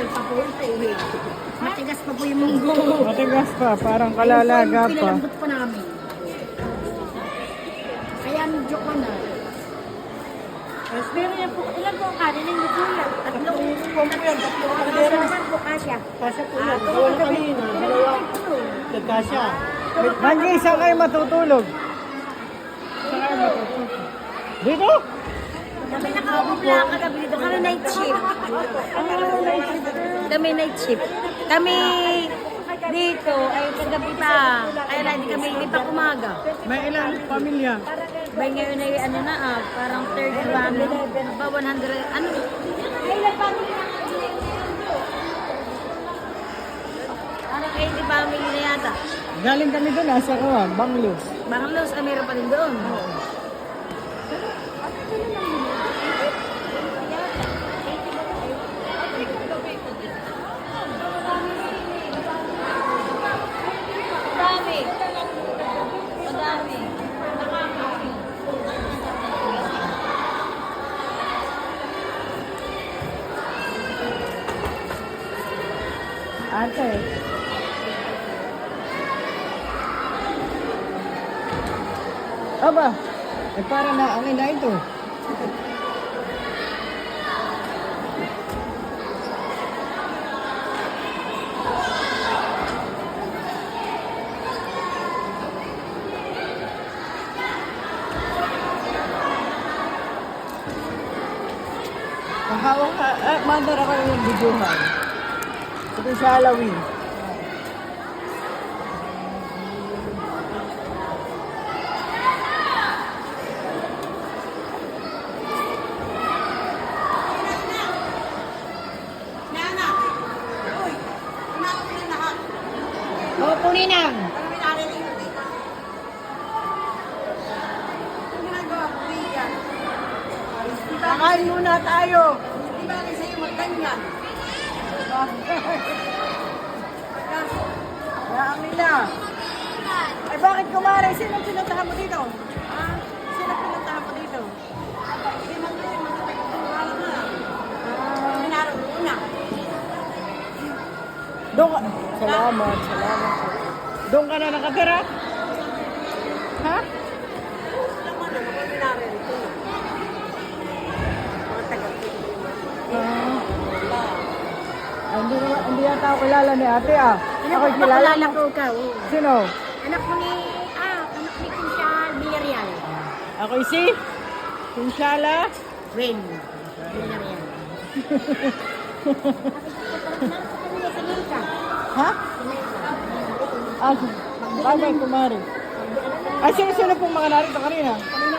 matagal pa po ito eh. Matigas pa po yung munggo. Matigas pa, parang kalalaga Yung pa. Pinalambot pa namin. Kaya medyo ko na. Mas meron yan po. Ilan po ang kanin ng Kompo yan, tatlo ka Ano kadera. naman po kasya? Kasya po Ah, yan. Dalawa kanina, dalawa. saan kayo matutulog? Saan kayo matutulog? Dito? Kami nakakapula kagabi dito. Kami night shift. Kami night shift. Kami dito ay kagabi pa. Kaya hindi kami hindi pa umaga. May ilang pamilya? By ngayon ay ano na ah, parang third family. Ba 100, ano? Ilan family na Parang 80 family na yata. Galing kami doon, asa ka ba? Banglos. Banglos, ah, meron pa rin doon. Madami. Ate. Aba, eh para na ang ina ito. Ang hawak ka, eh, mandar ako yung videohan. Ito sa Halloween. Opo, Ninang. Kakain muna tayo. Yaang nila. Ay bakit kumare? Sino pinuntahan mo dito? Ha? Sino pinuntahan mo dito? Doon ka. Salamat, salamat. Doon ka na nakatira? Ha? Ako kilala ni ate ah. Ano Ako po, kilala kilala ko ka. oo. Sino? Anak mo ni, ah, anak ni Kunsyal Villarreal. Ako si Kunshala. Wen. Villarreal. Ha? Ah, bagay kumari. Ah, sino-sino pong mga narito kanina? Kanina